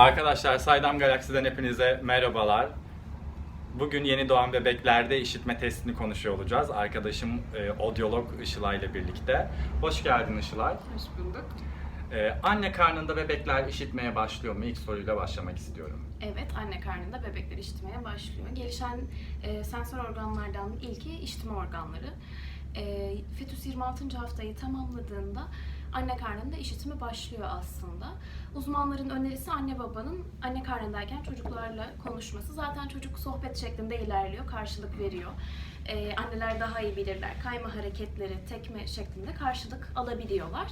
Arkadaşlar Saydam Galaksi'den hepinize merhabalar. Bugün yeni doğan bebeklerde işitme testini konuşuyor olacağız. Arkadaşım e, odyolog Işılay ile birlikte. Hoş geldin Işılay. Hoş bulduk. E, anne karnında bebekler işitmeye başlıyor mu? İlk soruyla başlamak istiyorum. Evet, anne karnında bebekler işitmeye başlıyor. Gelişen e, sensör organlardan ilki işitme organları. E, fetüs 26. haftayı tamamladığında anne karnında işitme başlıyor aslında. Uzmanların önerisi anne babanın anne karnındayken çocuklarla konuşması. Zaten çocuk sohbet şeklinde ilerliyor, karşılık veriyor. E, anneler daha iyi bilirler. Kayma hareketleri, tekme şeklinde karşılık alabiliyorlar.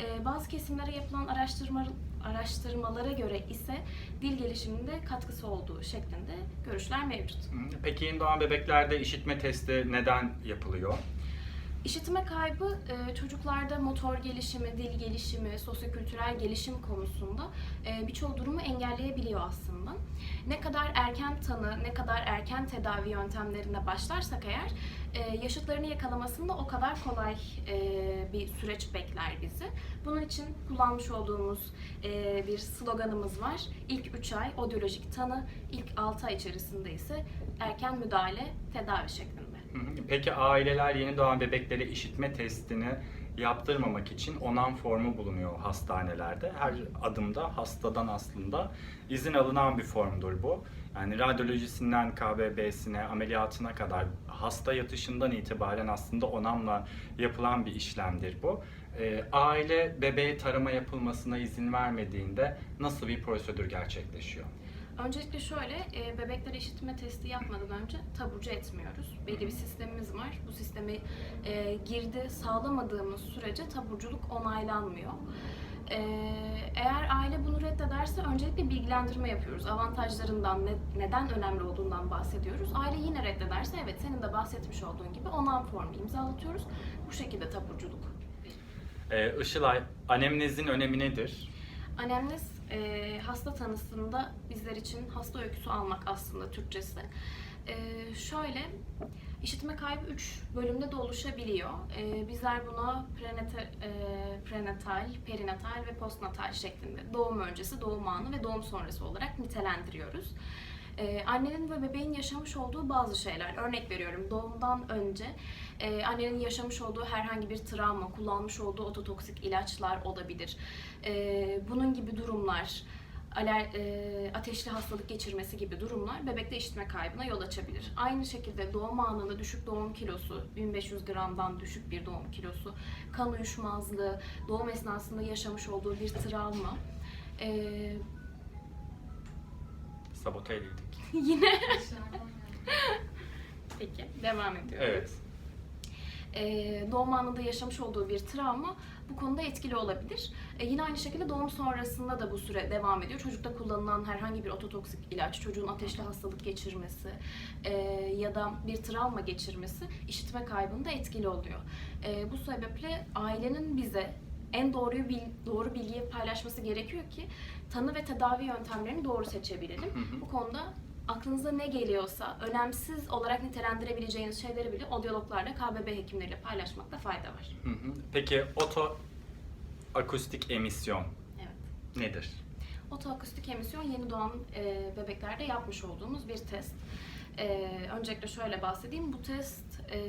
E, bazı kesimlere yapılan araştırma, araştırmalara göre ise dil gelişiminde katkısı olduğu şeklinde görüşler mevcut. Peki yeni doğan bebeklerde işitme testi neden yapılıyor? İşitme kaybı e, çocuklarda motor gelişimi, dil gelişimi, sosyokültürel gelişim konusunda e, birçok durumu engelleyebiliyor aslında. Ne kadar erken tanı, ne kadar erken tedavi yöntemlerine başlarsak eğer e, yaşıtlarını yakalamasında o kadar kolay bir süreç bekler bizi. Bunun için kullanmış olduğumuz bir sloganımız var. İlk 3 ay odyolojik tanı, ilk 6 ay içerisinde ise erken müdahale, tedavi şeklinde. Peki aileler yeni doğan bebeklere işitme testini yaptırmamak için onan formu bulunuyor hastanelerde. Her adımda hastadan aslında izin alınan bir formdur bu. Yani radyolojisinden KBB'sine, ameliyatına kadar hasta yatışından itibaren aslında onamla yapılan bir işlemdir bu. Ee, aile bebeğe tarama yapılmasına izin vermediğinde nasıl bir prosedür gerçekleşiyor? Öncelikle şöyle, e, bebeklere işitme testi yapmadan önce taburcu etmiyoruz. Belli bir sistemimiz var. Bu sistemi e, girdi sağlamadığımız sürece taburculuk onaylanmıyor. E, eğer aile bunu reddederse öncelikle bilgilendirme yapıyoruz. Avantajlarından, ne- neden önemli olduğundan bahsediyoruz. Aile yine reddederse evet senin de bahsetmiş olduğun gibi onan formu imzalatıyoruz. Bu şekilde taburculuk Ee, Işılay, anemnezin önemi nedir? Anemnez e, hasta tanısında bizler için hasta öyküsü almak aslında Türkçesi. E, şöyle, işitme kaybı 3 bölümde de oluşabiliyor. E, bizler buna prenatal, e, prenatal, perinatal ve postnatal şeklinde doğum öncesi, doğum anı ve doğum sonrası olarak nitelendiriyoruz. Ee, annenin ve bebeğin yaşamış olduğu bazı şeyler. Örnek veriyorum doğumdan önce e, annenin yaşamış olduğu herhangi bir travma, kullanmış olduğu ototoksik ilaçlar olabilir. Ee, bunun gibi durumlar, aler, e, ateşli hastalık geçirmesi gibi durumlar bebekte işitme kaybına yol açabilir. Aynı şekilde doğum anında düşük doğum kilosu, 1500 gramdan düşük bir doğum kilosu, kan uyuşmazlığı, doğum esnasında yaşamış olduğu bir travma, e, Sabote edildik. Yine. Peki, devam ediyoruz. Evet. Ee, doğum anında yaşamış olduğu bir travma bu konuda etkili olabilir. Ee, yine aynı şekilde doğum sonrasında da bu süre devam ediyor. Çocukta kullanılan herhangi bir ototoksik ilaç, çocuğun ateşli hastalık geçirmesi e, ya da bir travma geçirmesi işitme kaybında etkili oluyor. E, bu sebeple ailenin bize en doğruyu bil, doğru bilgiyi paylaşması gerekiyor ki tanı ve tedavi yöntemlerini doğru seçebilelim. Hı hı. Bu konuda aklınıza ne geliyorsa önemsiz olarak nitelendirebileceğiniz şeyleri bile odyologlarla, KBB hekimleriyle paylaşmakta fayda var. Hı hı. Peki oto akustik emisyon Evet. nedir? Otoakustik emisyon yeni doğan e, bebeklerde yapmış olduğumuz bir test. E, öncelikle şöyle bahsedeyim. Bu test e,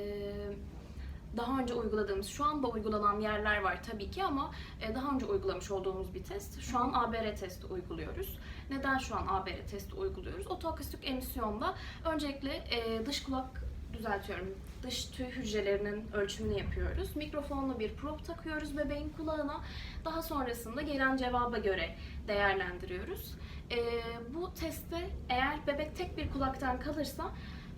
daha önce uyguladığımız, şu anda uygulanan yerler var tabii ki ama e, daha önce uygulamış olduğumuz bir test. Şu an ABR testi uyguluyoruz. Neden şu an ABR testi uyguluyoruz? Otoakustik emisyonda öncelikle e, dış kulak düzeltiyorum. Dış tüy hücrelerinin ölçümünü yapıyoruz. Mikrofonla bir probe takıyoruz bebeğin kulağına. Daha sonrasında gelen cevaba göre değerlendiriyoruz. E, bu testte eğer bebek tek bir kulaktan kalırsa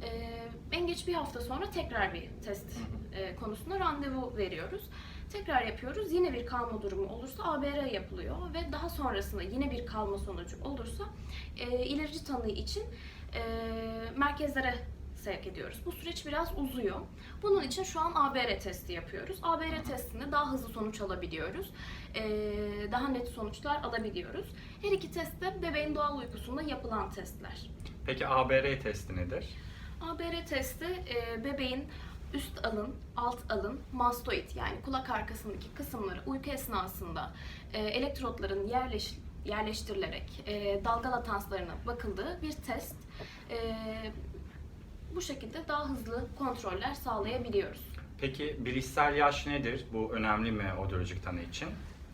e, en geç bir hafta sonra tekrar bir test e, konusunda randevu veriyoruz. Tekrar yapıyoruz. Yine bir kalma durumu olursa ABR yapılıyor ve daha sonrasında yine bir kalma sonucu olursa e, ilerici tanı için e, merkezlere sevk ediyoruz. Bu süreç biraz uzuyor. Bunun için şu an ABR testi yapıyoruz. ABR testinde daha hızlı sonuç alabiliyoruz. E, daha net sonuçlar alabiliyoruz. Her iki test de bebeğin doğal uykusunda yapılan testler. Peki ABR testi nedir? ABR testi e, bebeğin üst alın, alt alın, mastoid yani kulak arkasındaki kısımları uyku esnasında e, elektrotların yerleş, yerleştirilerek e, dalga latanslarına bakıldığı bir test. E, bu şekilde daha hızlı kontroller sağlayabiliyoruz. Peki bilişsel yaş nedir? Bu önemli mi odyolojik tanı için?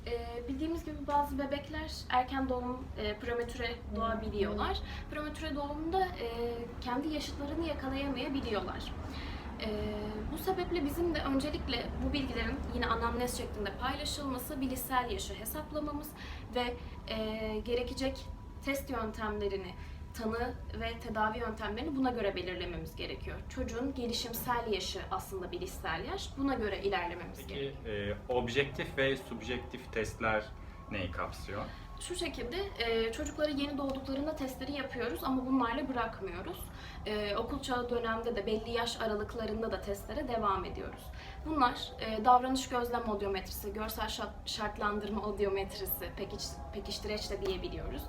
Ee, bildiğimiz gibi bazı bebekler erken doğum, e, prematüre doğabiliyorlar. Prematüre doğumda e, kendi yaşıtlarını yakalayamayabiliyorlar. E, bu sebeple bizim de öncelikle bu bilgilerin yine anamnez şeklinde paylaşılması, bilişsel yaşı hesaplamamız ve e, gerekecek test yöntemlerini tanı ve tedavi yöntemlerini buna göre belirlememiz gerekiyor. Çocuğun gelişimsel yaşı aslında bilişsel yaş. Buna göre ilerlememiz gerekiyor. Peki e, objektif ve subjektif testler neyi kapsıyor? Şu şekilde e, çocukları yeni doğduklarında testleri yapıyoruz ama bunlarla bırakmıyoruz. E, okul çağı dönemde de belli yaş aralıklarında da testlere devam ediyoruz. Bunlar e, davranış gözlem odyometrisi, görsel şart- şartlandırma odyometrisi, pekiş, pekiştireç de diyebiliyoruz.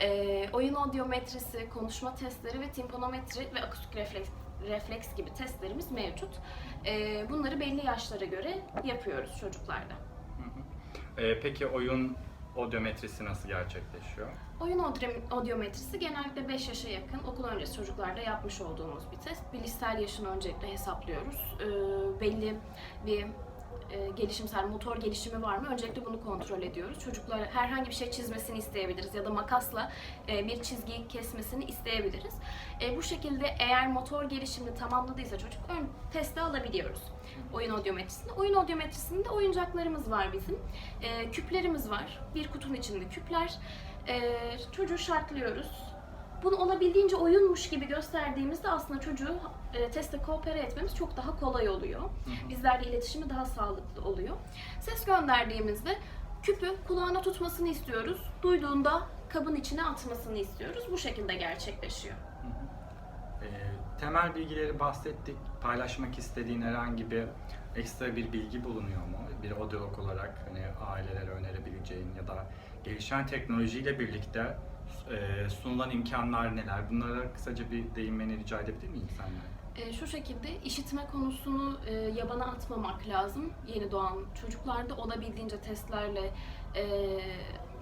E, oyun odyometrisi, konuşma testleri ve timponometri ve akustik refleks, refleks gibi testlerimiz mevcut. E, bunları belli yaşlara göre yapıyoruz çocuklarda. E, peki oyun odyometrisi nasıl gerçekleşiyor? Oyun odyometrisi genellikle 5 yaşa yakın okul öncesi çocuklarda yapmış olduğumuz bir test. Bilişsel yaşını öncelikle hesaplıyoruz. Ee, belli bir e, gelişimsel motor gelişimi var mı? Öncelikle bunu kontrol ediyoruz. Çocuklara herhangi bir şey çizmesini isteyebiliriz ya da makasla e, bir çizgiyi kesmesini isteyebiliriz. E, bu şekilde eğer motor gelişimini tamamladıysa çocuk ön testi alabiliyoruz. Oyun odyometrisinde. Oyun odyometrisinde oyuncaklarımız var bizim. E, küplerimiz var. Bir kutunun içinde küpler. E, çocuğu şartlıyoruz. Bunu olabildiğince oyunmuş gibi gösterdiğimizde aslında çocuğu e, teste koopere etmemiz çok daha kolay oluyor. Bizlerle iletişimi daha sağlıklı oluyor. Ses gönderdiğimizde küpü kulağına tutmasını istiyoruz. Duyduğunda kabın içine atmasını istiyoruz. Bu şekilde gerçekleşiyor. E, temel bilgileri bahsettik. Paylaşmak istediğin herhangi bir ekstra bir bilgi bulunuyor mu? Bir odyolog olarak hani ailelere önerebileceğin ya da gelişen teknolojiyle birlikte e, sunulan imkanlar neler? Bunlara kısaca bir değinmeni rica edebilir miyim senden? E, şu şekilde işitme konusunu e, yabana atmamak lazım. Yeni doğan çocuklarda olabildiğince testlerle e,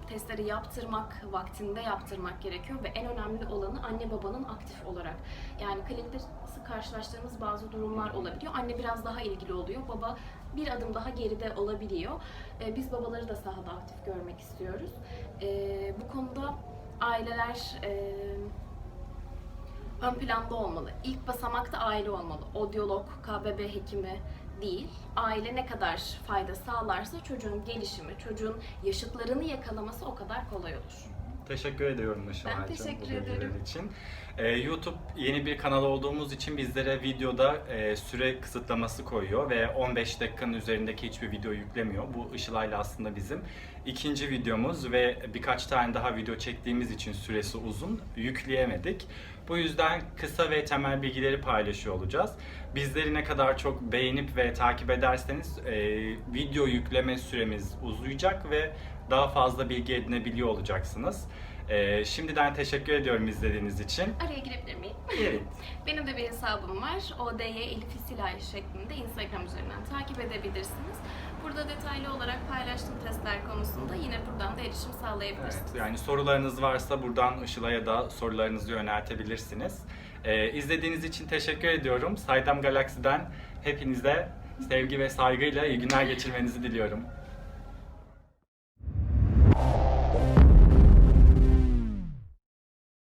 testleri yaptırmak, vaktinde yaptırmak gerekiyor ve en önemli olanı anne babanın aktif olarak. Yani klinikte sık karşılaştığımız bazı durumlar olabiliyor. Anne biraz daha ilgili oluyor, baba bir adım daha geride olabiliyor. E, biz babaları da sahada aktif görmek istiyoruz. E, bu konuda aileler e, ön planda olmalı. İlk basamakta aile olmalı. Odyolog, KBB hekimi değil. Aile ne kadar fayda sağlarsa çocuğun gelişimi, çocuğun yaşıtlarını yakalaması o kadar kolay olur. Teşekkür ediyorum Işıl'cığım Ben teşekkür ederim. için. Ee, YouTube yeni bir kanal olduğumuz için bizlere videoda e, süre kısıtlaması koyuyor ve 15 dakikanın üzerindeki hiçbir video yüklemiyor. Bu Işılay'la aslında bizim ikinci videomuz ve birkaç tane daha video çektiğimiz için süresi uzun yükleyemedik. Bu yüzden kısa ve temel bilgileri paylaşıyor olacağız. Bizleri ne kadar çok beğenip ve takip ederseniz e, video yükleme süremiz uzayacak ve daha fazla bilgi edinebiliyor olacaksınız. Ee, şimdiden teşekkür ediyorum izlediğiniz için. Araya girebilir miyim? Evet. Benim de bir hesabım var. ODY Elif İsilay şeklinde Instagram üzerinden takip edebilirsiniz. Burada detaylı olarak paylaştığım testler konusunda yine buradan da erişim sağlayabilirsiniz. Evet, yani sorularınız varsa buradan Işıl'a da sorularınızı yöneltebilirsiniz. Ee, izlediğiniz için teşekkür ediyorum. Saydam Galaksi'den hepinize sevgi ve saygıyla iyi günler geçirmenizi diliyorum.